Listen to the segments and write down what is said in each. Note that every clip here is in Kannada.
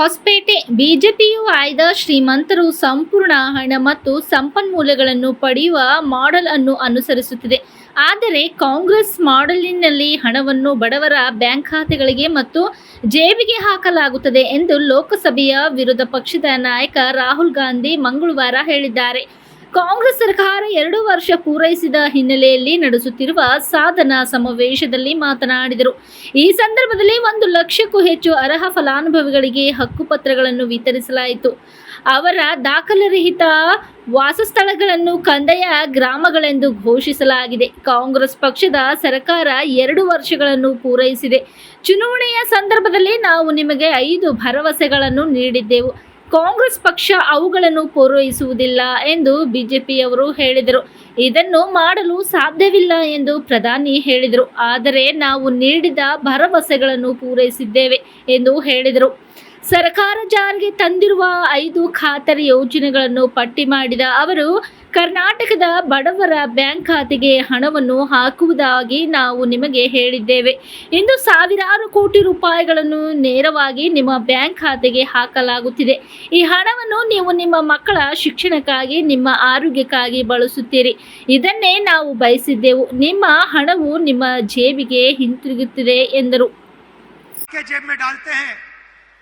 ಹೊಸಪೇಟೆ ಬಿಜೆಪಿಯು ಆಯ್ದ ಶ್ರೀಮಂತರು ಸಂಪೂರ್ಣ ಹಣ ಮತ್ತು ಸಂಪನ್ಮೂಲಗಳನ್ನು ಪಡೆಯುವ ಮಾಡೆಲ್ ಅನ್ನು ಅನುಸರಿಸುತ್ತಿದೆ. ಆದರೆ ಕಾಂಗ್ರೆಸ್ ಮಾಡೆಲಿನಲ್ಲಿ ಹಣವನ್ನು ಬಡವರ ಬ್ಯಾಂಕ್ ಖಾತೆಗಳಿಗೆ ಮತ್ತು ಜೇಬಿಗೆ ಹಾಕಲಾಗುತ್ತದೆ ಎಂದು ಲೋಕಸಭೆಯ ವಿರೋಧ ಪಕ್ಷದ ನಾಯಕ ರಾಹುಲ್ ಗಾಂಧಿ ಮಂಗಳವಾರ ಹೇಳಿದ್ದಾರೆ. ಕಾಂಗ್ರೆಸ್ ಸರ್ಕಾರ ಎರಡು ವರ್ಷ ಪೂರೈಸಿದ ಹಿನ್ನೆಲೆಯಲ್ಲಿ ನಡೆಸುತ್ತಿರುವ ಸಾಧನ ಸಮಾವೇಶದಲ್ಲಿ ಮಾತನಾಡಿದರು. ಈ ಸಂದರ್ಭದಲ್ಲಿ ಒಂದು ಲಕ್ಷಕ್ಕೂ ಹೆಚ್ಚು ಅರ್ಹ ಫಲಾನುಭವಿಗಳಿಗೆ ಹಕ್ಕುಪತ್ರಗಳನ್ನು ವಿತರಿಸಲಾಯಿತು. ಅವರ ದಾಖಲರಹಿತ ವಾಸಸ್ಥಳಗಳನ್ನು ಕಂದಾಯ ಗ್ರಾಮಗಳೆಂದು ಘೋಷಿಸಲಾಗಿದೆ. ಕಾಂಗ್ರೆಸ್ ಪಕ್ಷದ ಸರ್ಕಾರ ಎರಡು ವರ್ಷಗಳನ್ನು ಪೂರೈಸಿದೆ. ಚುನಾವಣೆಯ ಸಂದರ್ಭದಲ್ಲಿ ನಾವು ನಿಮಗೆ ಐದು ಭರವಸೆಗಳನ್ನು ನೀಡಿದ್ದೆವು. ಕಾಂಗ್ರೆಸ್ ಪಕ್ಷ ಅವುಗಳನ್ನು ಪೂರೈಸುವುದಿಲ್ಲ ಎಂದು ಬಿಜೆಪಿಯವರು ಹೇಳಿದರು. ಇದನ್ನು ಮಾಡಲು ಸಾಧ್ಯವಿಲ್ಲ ಎಂದು ಪ್ರಧಾನಿ ಹೇಳಿದರು. ಆದರೆ ನಾವು ನೀಡಿದ ಭರವಸೆಗಳನ್ನು ಪೂರೈಸಿದ್ದೇವೆ ಎಂದು ಹೇಳಿದರು. ಸರ್ಕಾರ ಜಾರಿಗೆ ತಂದಿರುವ ಐದು ಖಾತರಿ ಯೋಜನೆಗಳನ್ನು ಪಟ್ಟಿ ಮಾಡಿದ ಅವರು, ಕರ್ನಾಟಕದ ಬಡವರ ಬ್ಯಾಂಕ್ ಖಾತೆಗೆ ಹಣವನ್ನು ಹಾಕುವುದಾಗಿ ನಾವು ನಿಮಗೆ ಹೇಳಿದ್ದೇವೆ. ಇಂದು ಸಾವಿರಾರು ಕೋಟಿ ರೂಪಾಯಿಗಳನ್ನು ನೇರವಾಗಿ ನಿಮ್ಮ ಬ್ಯಾಂಕ್ ಖಾತೆಗೆ ಹಾಕಲಾಗುತ್ತಿದೆ. ಈ ಹಣವನ್ನು ನೀವು ನಿಮ್ಮ ಮಕ್ಕಳ ಶಿಕ್ಷಣಕ್ಕಾಗಿ, ನಿಮ್ಮ ಆರೋಗ್ಯಕ್ಕಾಗಿ ಬಳಸುತ್ತೀರಿ. ಇದನ್ನೇ ನಾವು ಬಯಸಿದ್ದೆವು. ನಿಮ್ಮ ಹಣವು ನಿಮ್ಮ ಜೇಬಿಗೆ ಹಿಂತಿರುಗುತ್ತಿದೆ ಎಂದರು.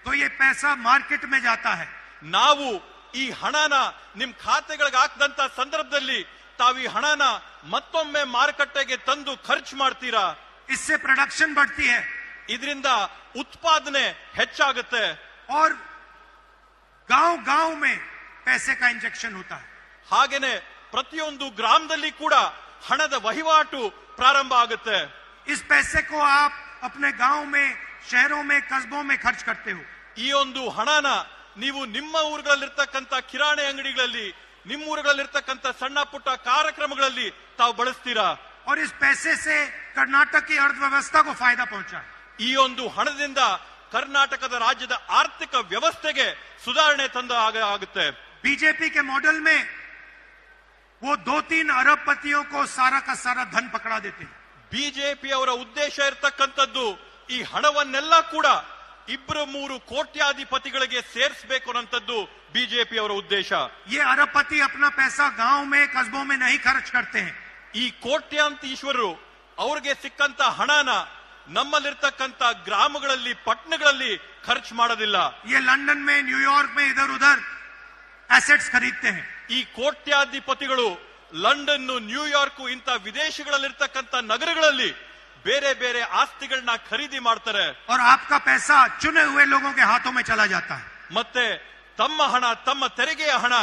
तो ये पैसा मार्केट में जाता है ನಾವು ಈ ಹಣನ ನಿಮ್ ಖಾತೆಗಳಿಗೆ ಹಾಕದಂತ ಸಂದರ್ಭದಲ್ಲಿ ತಾವು ಈ ಹಣನ ಮತ್ತೊಮ್ಮೆ ಮಾರುಕಟ್ಟೆಗೆ ತಂದು ಖರ್ಚು ಮಾಡ್ತೀರಾ इससे प्रोडक्शन बढ़ती है ಇದರಿಂದ ಉತ್ಪಾದನೆ ಹೆಚ್ಚಾಗುತ್ತೆ और गांव गांव में पैसे का इंजेक्शन होता है ಹಾಗೇನೆ ಪ್ರತಿಯೊಂದು ಗ್ರಾಮದಲ್ಲಿ ಕೂಡ ಹಣದ ವಹಿವಾಟು ಪ್ರಾರಂಭ ಆಗುತ್ತೆ इस पैसे को आप अपने गांव में शहरों में कस्बों में खर्च करते हो ಈ ಒಂದು ಹಣನ ನೀವು ನಿಮ್ಮ ಊರುಗಳಲ್ಲಿರ್ತಕ್ಕಂಥ ಕಿರಾಣಿ ಅಂಗಡಿಗಳಲ್ಲಿ ನಿಮ್ಮ ಊರುಗಳಲ್ಲಿರ್ತಕ್ಕಂಥ ಸಣ್ಣ ಪುಟ್ಟ ಕಾರ್ಯಕ್ರಮಗಳಲ್ಲಿ ತಾವು ಬಳಸ್ತೀರಾ और इस पैसे से कर्नाटक की अर्थव्यवस्था को फायदा पहुंचा है ಈ ಒಂದು ಹಣದಿಂದ ಕರ್ನಾಟಕದ ರಾಜ್ಯದ ಆರ್ಥಿಕ ವ್ಯವಸ್ಥೆಗೆ ಸುಧಾರಣೆ ತಂದ ಆಗ- ಆಗುತ್ತೆ बीजेपी के मॉडल में वो दो तीन अरबपतियों को सारा का सारा धन पकड़ा देते हैं ಬಿಜೆಪಿ ಅವರ ಉದ್ದೇಶ ಇರತಕ್ಕಂಥದ್ದು ಈ ಹಣವನ್ನೆಲ್ಲ ಕೂಡ ಇಬ್ಬರು ಮೂರು ಕೋಟ್ಯಾಧಿಪತಿಗಳಿಗೆ ಸೇರಿಸಬೇಕು ಅನ್ನೋಂಥದ್ದು ಬಿಜೆಪಿ ಅವರ ಉದ್ದೇಶ ये अरबपति अपना पैसा गांव में कस्बों में नहीं खर्च करते हैं ಈ ಕೋಟ್ಯಾಂತೀಶ್ವರರು ಅವ್ರಿಗೆ ಸಿಕ್ಕಂತ ಹಣನ ನಮ್ಮಲ್ಲಿರ್ತಕ್ಕಂಥ ಗ್ರಾಮಗಳಲ್ಲಿ ಪಟ್ಟಣಗಳಲ್ಲಿ ಖರ್ಚು ಮಾಡೋದಿಲ್ಲ ये लंदन में न्यूयॉर्क में इधर उधर एसेट्स खरीदते हैं ಈ ಕೋಟ್ಯಾಧಿಪತಿಗಳು ಲಂಡನ್ ನ್ಯೂಯಾರ್ಕ್ ಇಂಥ ವಿದೇಶಗಳಲ್ಲಿರ್ತಕ್ಕಂಥ ನಗರಗಳಲ್ಲಿ ಬೇರೆ ಬೇರೆ ಆಸ್ತಿಗಳನ್ನ ಖರೀದಿ ಮಾಡ್ತಾರೆ और आपका पैसा चुने हुए लोगों के हाथों में चला जाता है ಮತ್ತೆ ತಮ್ಮ ಹಣ ತಮ್ಮ ತೆರಿಗೆಯ ಹಣ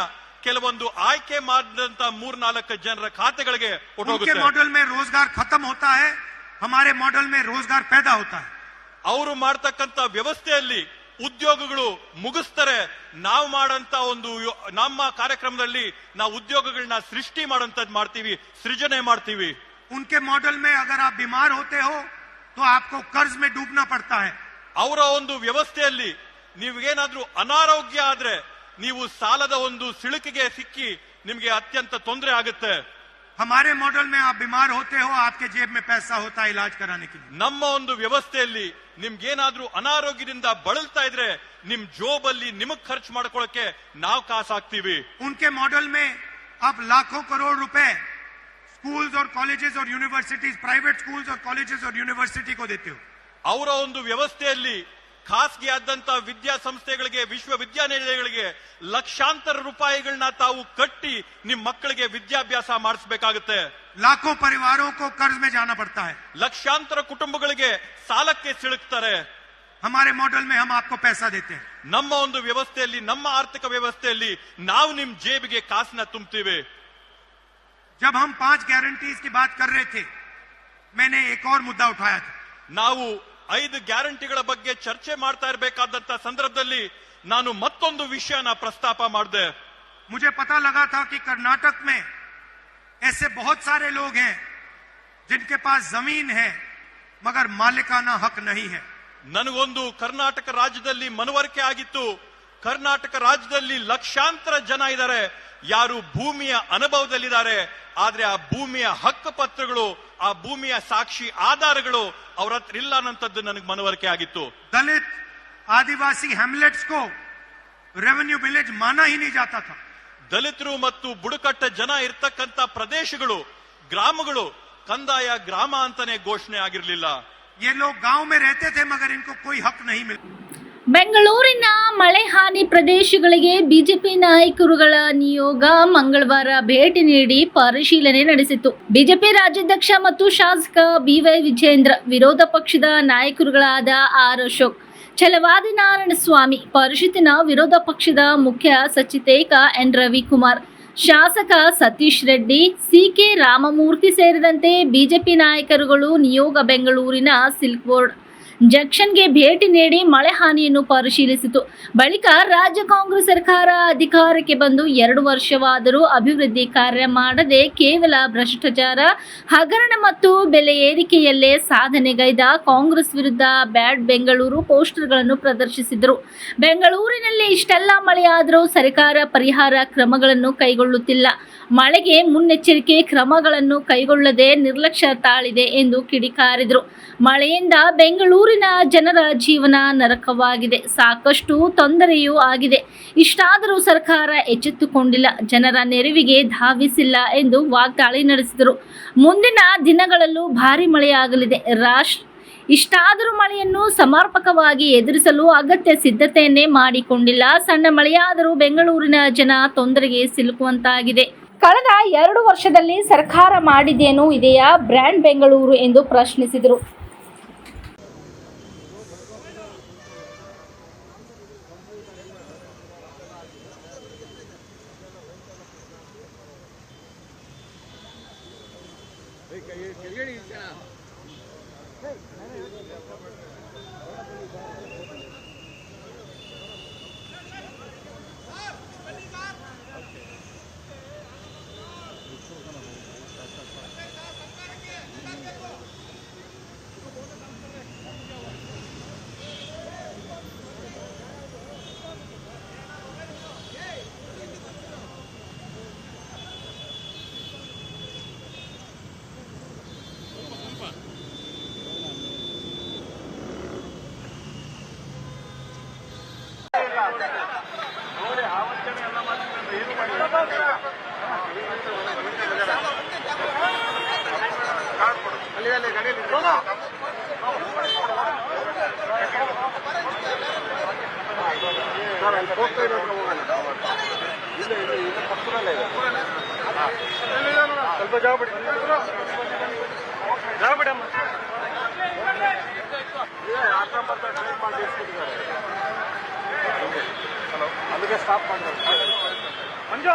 ಕೆಲವೊಂದು ಆಯ್ಕೆ ಮಾಡಿದಂತ ಮೂರ್ನಾಲ್ಕು ಜನರ ಖಾತೆಗಳಿಗೆ उनके ಹೊರಟೋಗುತ್ತೆ मॉडल में रोजगार खत्म होता है हमारे मॉडल में रोजगार पैदा होता है ಅವರು ಮಾಡ್ತಕ್ಕಂತ ವ್ಯವಸ್ಥೆಯಲ್ಲಿ ಉದ್ಯೋಗಗಳು ಮುಗಿಸ್ತಾರೆ ನಾವು ಮಾಡಂತ ಒಂದು ಯೋ- ನಮ್ಮ ಕಾರ್ಯಕ್ರಮದಲ್ಲಿ ನಾವು ಉದ್ಯೋಗಗಳನ್ನ ಸೃಷ್ಟಿ ಮಾಡೋಂಥದ್ದು ಮಾಡ್ತೀವಿ ಸೃಜನೆ ಮಾಡ್ತೀವಿ उनके मॉडल में अगर आप बीमार होते हो तो आपको कर्ज में डूबना पड़ता है ಅವರ ಒಂದು ವ್ಯವಸ್ಥೆಯಲ್ಲಿ ನೀವೇನಾದ್ರೂ ಅನಾರೋಗ್ಯ ಆದ್ರೆ ನೀವು ಸಾಲದ ಒಂದು ಸಿಳುಕಿಗೆ ಸಿಕ್ಕಿ ನಿಮ್ಗೆ ಅತ್ಯಂತ ತೊಂದರೆ ಆಗುತ್ತೆ हमारे मॉडल में आप बीमार होते हो आपके जेब में पैसा होता है इलाज कराने के लिए ನಮ್ಮ ಒಂದು ವ್ಯವಸ್ಥೆಯಲ್ಲಿ ನಿಮ್ಗೇನಾದ್ರೂ ಅನಾರೋಗ್ಯದಿಂದ ಬಳಲ್ತಾ ಇದ್ರೆ ನಿಮ್ ಜೋಬಲ್ಲಿ ನಿಮಗ್ ಖರ್ಚು ಮಾಡ್ಕೊಳಕ್ಕೆ ನಾವು ಕಾಸು ಹಾಕ್ತೀವಿ उनके मॉडल में आप लाखों करोड़ रुपए स्कूल्स और कॉलेजेस और यूनिवर्सिटीज प्राइवेट स्कूल्स और कॉलेजेस और यूनिवर्सिटी को देते हो ಅವರ ಒಂದು ವ್ಯವಸ್ಥೆಯಲ್ಲಿ ಖಾಸಗಿ ಆದಂತ ವಿದ್ಯಾಸಂಸ್ಥೆಗಳಿಗೆ ವಿಶ್ವವಿದ್ಯಾನಿಲಯಗಳಿಗೆ ಲಕ್ಷಾಂತರ ರೂಪಾಯಿಗಳನ್ನ ತಾವು ಕಟ್ಟಿ ನಿಮ್ ಮಕ್ಕಳಿಗೆ ವಿದ್ಯಾಭ್ಯಾಸ ಮಾಡಿಸ್ಬೇಕಾಗುತ್ತೆ लाखों परिवारों को कर्ज में जाना पड़ता है ಲಕ್ಷಾಂತರ ಕುಟುಂಬಗಳಿಗೆ ಸಾಲಕ್ಕೆ ಸಿಲುಕ್ತಾರೆ हमारे मॉडल में हम आपको पैसा देते हैं ನಮ್ಮ ಒಂದು ವ್ಯವಸ್ಥೆಯಲ್ಲಿ ನಮ್ಮ ಆರ್ಥಿಕ ವ್ಯವಸ್ಥೆಯಲ್ಲಿ ನಾವು ನಿಮ್ ಜೇಬಿಗೆ ಕಾಸನ್ನ ತುಂಬ್ತೀವಿ जब हम पांच गारंटीज की बात कर रहे थे मैंने एक और मुद्दा उठाया था ನಾವು ಐದು ಗ್ಯಾರಂಟಿಗಳ ಬಗ್ಗೆ ಚರ್ಚೆ ಮಾಡ್ತಾ ಇರಬೇಕಾದಂತ ಸಂದರ್ಭದಲ್ಲಿ ನಾನು ಮತ್ತೊಂದು ವಿಷಯನ ಪ್ರಸ್ತಾಪ ಮಾಡಿದೆ मुझे पता लगा था कि कर्नाटक में ऐसे बहुत सारे लोग हैं जिनके पास जमीन है मगर मालिकाना हक नहीं है ನನಗೊಂದು ಕರ್ನಾಟಕ ರಾಜ್ಯದಲ್ಲಿ ಮನವರಿಕೆ ಆಗಿತ್ತು ಕರ್ನಾಟಕ ರಾಜ್ಯದಲ್ಲಿ ಲಕ್ಷಾಂತರ ಜನ ಇದ್ದಾರೆ ಯಾರು ಭೂಮಿಯ ಅನುಭವದಲ್ಲಿದ್ದಾರೆ ಆದ್ರೆ ಆ ಭೂಮಿಯ ಹಕ್ಕು ಪತ್ರಗಳು ಆ ಭೂಮಿಯ ಸಾಕ್ಷಿ ಆಧಾರಗಳು ಅವ್ರ ಹತ್ರ ಇಲ್ಲ ಅನ್ನೋಂಥದ್ದು ನನಗೆ ಮನವರಿಕೆ ಆಗಿತ್ತು दलित आदिवासी हैमलेट्स को रेवेन्यू विलेज माना ही नहीं जाता था ದಲಿತರು ಮತ್ತು ಬುಡಕಟ್ಟ ಜನ ಇರ್ತಕ್ಕಂತ ಪ್ರದೇಶಗಳು ಗ್ರಾಮಗಳು ಕಂದಾಯ ಗ್ರಾಮ ಅಂತಾನೆ ಘೋಷಣೆ ಆಗಿರಲಿಲ್ಲ ये लोग गांव में रहते थे मगर इनको कोई हक नहीं मिला ಬೆಂಗಳೂರಿನ ಮಳೆ ಹಾನಿ ಪ್ರದೇಶಗಳಿಗೆ ಬಿಜೆಪಿ ನಾಯಕರುಗಳ ನಿಯೋಗ ಮಂಗಳವಾರ ಭೇಟಿ ನೀಡಿ ಪರಿಶೀಲನೆ ನಡೆಸಿತು ಬಿಜೆಪಿ ರಾಜ್ಯಾಧ್ಯಕ್ಷ ಮತ್ತು ಶಾಸಕ ಬಿವೈ ವಿಜೇಂದ್ರ ವಿರೋಧ ಪಕ್ಷದ ನಾಯಕರುಗಳಾದ ಆರ್ ಅಶೋಕ್, ಛಲವಾದಿ ನಾರಾಯಣಸ್ವಾಮಿ, ಪರಿಷತ್ತಿನ ವಿರೋಧ ಪಕ್ಷದ ಮುಖ್ಯ ಸಚೇತಕ ಎನ್ ರವಿಕುಮಾರ್, ಶಾಸಕ ಸತೀಶ್ ರೆಡ್ಡಿ ಸಿಕೆ ರಾಮಮೂರ್ತಿ ಸೇರಿದಂತೆ ಬಿಜೆಪಿ ನಾಯಕರುಗಳು ನಿಯೋಗ ಬೆಂಗಳೂರಿನ ಸಿಲ್ಕ್ ಬೋರ್ಡ್ ಜಂಕ್ಷನ್ಗೆ ಭೇಟಿ ನೀಡಿ ಮಳೆ ಹಾನಿಯನ್ನು ಪರಿಶೀಲಿಸಿತು. ಬಳಿಕ ರಾಜ್ಯ ಕಾಂಗ್ರೆಸ್ ಸರ್ಕಾರ ಅಧಿಕಾರಕ್ಕೆ ಬಂದು ಎರಡು ವರ್ಷವಾದರೂ ಅಭಿವೃದ್ಧಿ ಕಾರ್ಯ ಮಾಡದೆ ಕೇವಲ ಭ್ರಷ್ಟಾಚಾರ, ಹಗರಣ ಮತ್ತು ಬೆಲೆ ಏರಿಕೆಯಲ್ಲೇ ಸಾಧನೆಗೈದ ಕಾಂಗ್ರೆಸ್ ವಿರುದ್ಧ ಬ್ಯಾಡ್ ಬೆಂಗಳೂರು ಪೋಸ್ಟರ್ಗಳನ್ನು ಪ್ರದರ್ಶಿಸಿದರು. ಬೆಂಗಳೂರಿನಲ್ಲಿ ಇಷ್ಟೆಲ್ಲ ಮಳೆಯಾದರೂ ಸರ್ಕಾರ ಪರಿಹಾರ ಕ್ರಮಗಳನ್ನು ಕೈಗೊಳ್ಳುತ್ತಿಲ್ಲ. ಮಳೆಗೆ ಮುನ್ನೆಚ್ಚರಿಕೆ ಕ್ರಮಗಳನ್ನು ಕೈಗೊಳ್ಳದೆ ನಿರ್ಲಕ್ಷ್ಯ ತಾಳಿದೆ ಎಂದು ಕಿಡಿಕಾರಿದರು. ಮಳೆಯಿಂದ ಬೆಂಗಳೂರಿನ ಜನರ ಜೀವನ ನರಕವಾಗಿದೆ. ಸಾಕಷ್ಟು ತೊಂದರೆಯೂ ಆಗಿದೆ. ಇಷ್ಟಾದರೂ ಸರ್ಕಾರ ಎಚ್ಚೆತ್ತುಕೊಂಡಿಲ್ಲ. ಜನರ ನೆರವಿಗೆ ಧಾವಿಸಿಲ್ಲ ಎಂದು ವಾಗ್ದಾಳಿ ನಡೆಸಿದರು. ಮುಂದಿನ ದಿನಗಳಲ್ಲೂ ಭಾರಿ ಮಳೆಯಾಗಲಿದೆ. ರಾಷ್ಟ್ರ ಇಷ್ಟಾದರೂ ಮಳೆಯನ್ನು ಸಮರ್ಪಕವಾಗಿ ಎದುರಿಸಲು ಅಗತ್ಯ ಸಿದ್ಧತೆಯನ್ನೇ ಮಾಡಿಕೊಂಡಿಲ್ಲ. ಸಣ್ಣ ಮಳೆಯಾದರೂ ಬೆಂಗಳೂರಿನ ಜನ ತೊಂದರೆಗೆ ಸಿಲುಕುವಂತಾಗಿದೆ. ಕಳೆದ ಎರಡು ವರ್ಷದಲ್ಲಿ ಸರ್ಕಾರ ಮಾಡಿದೇನು ಇದೆಯಾ? ಬ್ರ್ಯಾಂಡ್ ಬೆಂಗಳೂರು ಎಂದು ಪ್ರಶ್ನಿಸಿದರು. ಅದಕ್ಕೆ ಸ್ಟಾಪ್ ಮಾಡಿದ್ರು ಮಂಜು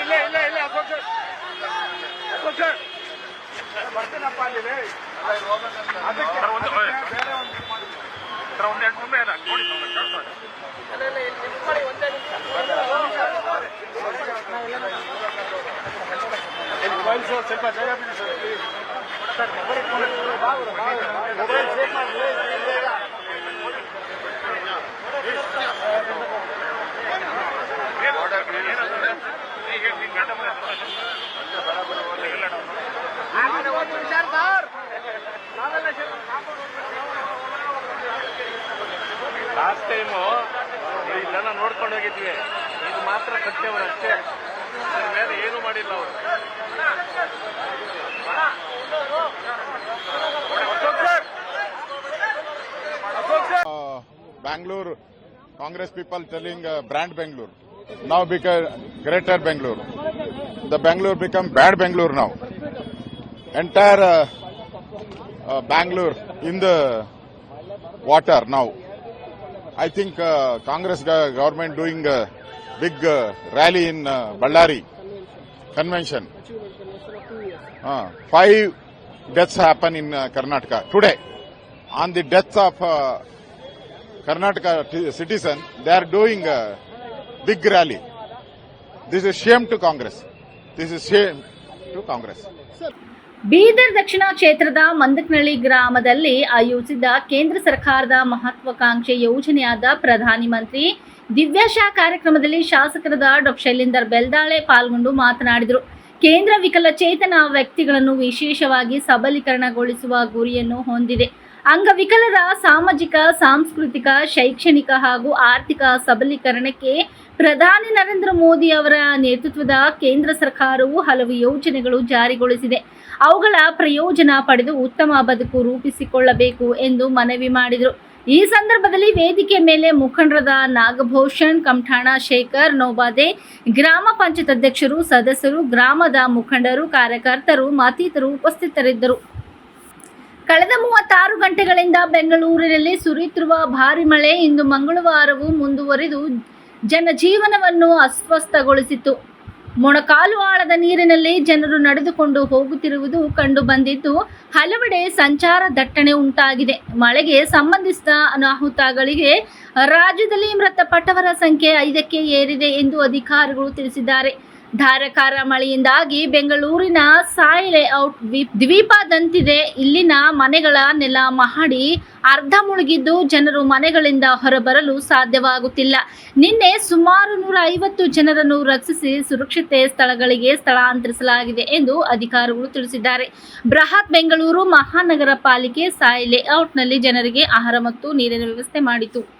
ಇಲ್ಲೇ ಇಲ್ಲೇ ಬರ್ತೀನಪ್ಪ ಅಲ್ಲಿ ಅದಕ್ಕೆ ಒಂದು ಬೇರೆ ಒಂದು ಒಂದು ಎರಡು ಮುಂದೆ ಇದೆ ನೋಡಿ ಸ್ವಲ್ಪ ಜಾಗ ಬಿಡಿ ಸರ್ ಮೊಬೈಲ್ ಮೊಬೈಲ್ ಸೇಫ್ ಮಾಡಿ ಲಾಸ್ಟ್ ಟೈಮು ಇದನ್ನ ನೋಡ್ಕೊಂಡು ಹೋಗಿದ್ವಿ. ಇದು ಮಾತ್ರ ಕಟ್ಟಿಯವರು ಅಷ್ಟೇ. ಅದ್ರ ಮೇಲೆ ಏನು ಮಾಡಿಲ್ಲ ಅವರು. Bangalore Congress people telling brand Bengaluru ನಾವು ಬಿಕ greater Bengaluru The Bangalore become bad Bangalore now. Entire uh, uh, Bangalore in the water now. I think uh, Congress government doing a big uh, rally in uh, Ballari convention. Uh, five deaths happen in uh, Karnataka. Today, on the death of uh, Karnataka citizen, they are doing a big rally. This is shame to Congress. This is shame to Congress. Bidar ದಕ್ಷಿಣ ಕ್ಷೇತ್ರದ ಮಂದಕ್ನಳ್ಳಿ ಗ್ರಾಮದಲ್ಲಿ ಆಯೋಜಿಸಿದ್ದ ಕೇಂದ್ರ ಸರ್ಕಾರದ ಮಹತ್ವಾಕಾಂಕ್ಷೆ ಯೋಜನೆಯಾದ ಪ್ರಧಾನಿ ಮಂತ್ರಿ ದಿವ್ಯಾಶಾ ಕಾರ್ಯಕ್ರಮದಲ್ಲಿ ಶಾಸಕರಾದ ಡಾಕ್ಟರ್ ಶೈಲೇಂದರ್ ಬೆಲ್ದಾಳೆ ಪಾಲ್ಗೊಂಡು ಮಾತನಾಡಿದರು ಕೇಂದ್ರ ವಿಕಲಚೇತನ ವ್ಯಕ್ತಿಗಳನ್ನು ವಿಶೇಷವಾಗಿ ಸಬಲೀಕರಣಗೊಳಿಸುವ ಗುರಿಯನ್ನು ಹೊಂದಿದೆ ಅಂಗವಿಕಲರ ಸಾಮಾಜಿಕ, ಸಾಂಸ್ಕೃತಿಕ, ಶೈಕ್ಷಣಿಕ ಹಾಗೂ ಆರ್ಥಿಕ ಸಬಲೀಕರಣಕ್ಕೆ ಪ್ರಧಾನಿ ನರೇಂದ್ರ ಮೋದಿ ಅವರ ನೇತೃತ್ವದ ಕೇಂದ್ರ ಸರ್ಕಾರವು ಹಲವು ಯೋಜನೆಗಳು ಜಾರಿಗೊಳಿಸಿದೆ. ಅವುಗಳ ಪ್ರಯೋಜನ ಪಡೆದು ಉತ್ತಮ ಬದುಕು ರೂಪಿಸಿಕೊಳ್ಳಬೇಕು ಎಂದು ಮನವಿ ಮಾಡಿದರು. ಈ ಸಂದರ್ಭದಲ್ಲಿ ವೇದಿಕೆ ಮೇಲೆ ಮುಖಂಡರಾದ ನಾಗಭೂಷಣ್, ಕಂಠಾಣ ಶೇಖರ್, ನೋಬಾದೆ, ಗ್ರಾಮ ಪಂಚಾಯತ್ ಅಧ್ಯಕ್ಷರು, ಸದಸ್ಯರು, ಗ್ರಾಮದ ಮುಖಂಡರು, ಕಾರ್ಯಕರ್ತರು, ಮತ್ತಿತರರು ಉಪಸ್ಥಿತರಿದ್ದರು. ಕಳೆದ ಮೂವತ್ತಾರು ಗಂಟೆಗಳಿಂದ ಬೆಂಗಳೂರಿನಲ್ಲಿ ಸುರಿಯುತ್ತಿರುವ ಭಾರಿ ಮಳೆ ಇಂದು ಮಂಗಳವಾರವೂ ಮುಂದುವರಿದು ಜನಜೀವನವನ್ನು ಅಸ್ವಸ್ಥಗೊಳಿಸಿತು ಮೊಣಕಾಲು ಆಳದ ನೀರಿನಲ್ಲಿ ಜನರು ನಡೆದುಕೊಂಡು ಹೋಗುತ್ತಿರುವುದು ಕಂಡು ಬಂದಿದ್ದು, ಹಲವೆಡೆ ಸಂಚಾರ ದಟ್ಟಣೆ ಉಂಟಾಗಿದೆ. ಮಳೆಗೆ ಸಂಬಂಧಿಸಿದ ಅನಾಹುತಗಳಿಗೆ ರಾಜ್ಯದಲ್ಲಿ ಮೃತಪಟ್ಟವರ ಸಂಖ್ಯೆ ಐದಕ್ಕೆ ಏರಿದೆ ಎಂದು ಅಧಿಕಾರಿಗಳು ತಿಳಿಸಿದ್ದಾರೆ. ಧಾರಾಕಾರ ಮಳೆಯಿಂದಾಗಿ ಬೆಂಗಳೂರಿನ ಸಾಯಿ ಲೇಔಟ್ ದ್ವೀಪ್- ದ್ವೀಪದಂತಿದೆ. ಇಲ್ಲಿನ ಮನೆಗಳ ನೆಲ ಮಹಡಿ ಅರ್ಧ ಮುಳುಗಿದ್ದು ಜನರು ಮನೆಗಳಿಂದ ಹೊರಬರಲು ಸಾಧ್ಯವಾಗುತ್ತಿಲ್ಲ. ನಿನ್ನೆ ಸುಮಾರು ನೂರ ಐವತ್ತು ಜನರನ್ನು ರಕ್ಷಿಸಿ ಸುರಕ್ಷಿತ ಸ್ಥಳಗಳಿಗೆ ಸ್ಥಳಾಂತರಿಸಲಾಗಿದೆ ಎಂದು ಅಧಿಕಾರಿಗಳು ತಿಳಿಸಿದ್ದಾರೆ. ಬೃಹತ್ ಬೆಂಗಳೂರು ಮಹಾನಗರ ಪಾಲಿಕೆ ಸಾಯಿ ಲೇಔಟ್ನಲ್ಲಿ ಜನರಿಗೆ ಆಹಾರ ಮತ್ತು ನೀರಿನ ವ್ಯವಸ್ಥೆ ಮಾಡಿತು.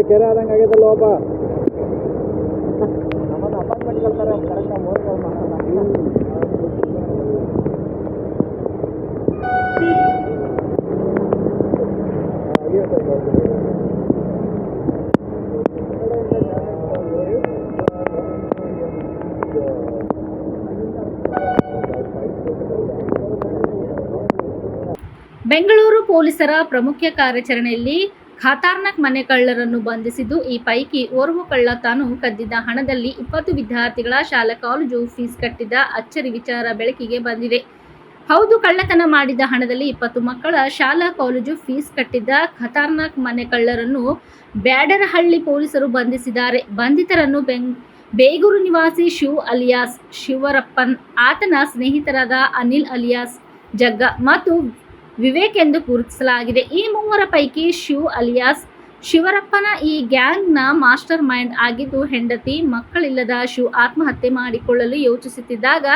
ಏನಿದೆ ಕೆರೆ ಆದಂಗೆ ಆಗೈತಲ್ಲ ಒಬ್ಬ ಬೆಂಗಳೂರು ಪೊಲೀಸರ ಪ್ರಮುಖ ಕಾರ್ಯಾಚರಣೆಯಲ್ಲಿ ಖಾತಾರ್ನಾಕ್ ಮನೆ ಕಳ್ಳರನ್ನು ಬಂಧಿಸಿದ್ದು ಈ ಪೈಕಿ ಓರ್ವ ಕಳ್ಳ ತಾನು ಕದ್ದಿದ್ದ ಹಣದಲ್ಲಿ ಇಪ್ಪತ್ತು ವಿದ್ಯಾರ್ಥಿಗಳ ಶಾಲಾ ಕಾಲೇಜು ಫೀಸ್ ಕಟ್ಟಿದ್ದ ಅಚ್ಚರಿ ವಿಚಾರ ಬೆಳಕಿಗೆ ಬಂದಿದೆ. ಹೌದು, ಕಳ್ಳತನ ಮಾಡಿದ ಹಣದಲ್ಲಿ ಇಪ್ಪತ್ತು ಮಕ್ಕಳ ಶಾಲಾ ಕಾಲೇಜು ಫೀಸ್ ಕಟ್ಟಿದ್ದ ಖತಾರ್ನಾಕ್ ಮನೆ ಕಳ್ಳರನ್ನು ಬ್ಯಾಡರಹಳ್ಳಿ ಪೊಲೀಸರು ಬಂಧಿಸಿದ್ದಾರೆ. ಬಂಧಿತರನ್ನು ಬೆಂಗ್ ಬೇಗೂರು ನಿವಾಸಿ ಶಿವ್ ಅಲಿಯಾಸ್ ಶಿವರಪ್ಪನ್, ಆತನ ಸ್ನೇಹಿತರಾದ ಅನಿಲ್ ಅಲಿಯಾಸ್ ಜಗ್ಗ ಮತ್ತು ವಿವೇಕ್ ಎಂದು ಗುರುತಿಸಲಾಗಿದೆ. ಈ ಮೂವರ ಪೈಕಿ ಶಿವ್ ಅಲಿಯಾಸ್, ಶಿವರಪ್ಪನ ಈ ಗ್ಯಾಂಗ್ನ ಮಾಸ್ಟರ್ ಮೈಂಡ್ ಆಗಿದ್ದು ಹೆಂಡತಿ, ಮಕ್ಕಳಿಲ್ಲದ ಶಿವ್ ಆತ್ಮಹತ್ಯೆ ಮಾಡಿಕೊಳ್ಳಲು ಯೋಚಿಸುತ್ತಿದ್ದಾಗ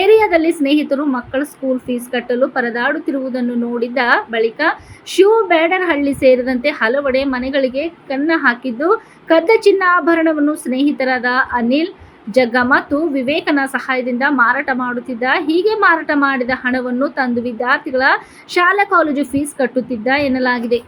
ಏರಿಯಾದಲ್ಲಿ ಸ್ನೇಹಿತರು ಮಕ್ಕಳ ಸ್ಕೂಲ್ ಫೀಸ್ ಕಟ್ಟಲು ಪರದಾಡುತ್ತಿರುವುದನ್ನು ನೋಡಿದ ಬಳಿಕ ಶಿವ್ ಬೇಡರಹಳ್ಳಿ ಸೇರಿದಂತೆ ಹಲವೆಡೆ ಮನೆಗಳಿಗೆ ಕನ್ನ ಹಾಕಿದ್ದು, ಕದ್ದ ಚಿನ್ನಾಭರಣವನ್ನು ಸ್ನೇಹಿತರಾದ ಅನಿಲ್ ಜಗ್ಗ ಮತ್ತು ವಿವೇಕನ ಸಹಾಯದಿಂದ ಮಾರಾಟ ಮಾಡುತ್ತಿದ್ದ, ಹೀಗೆ ಮಾರಾಟ ಮಾಡಿದ ಹಣವನ್ನು ತಂದು ವಿದ್ಯಾರ್ಥಿಗಳ ಶಾಲಾ ಕಾಲೇಜು ಫೀಸ್ ಕಟ್ಟುತ್ತಿದ್ದ ಎನ್ನಲಾಗಿದೆ.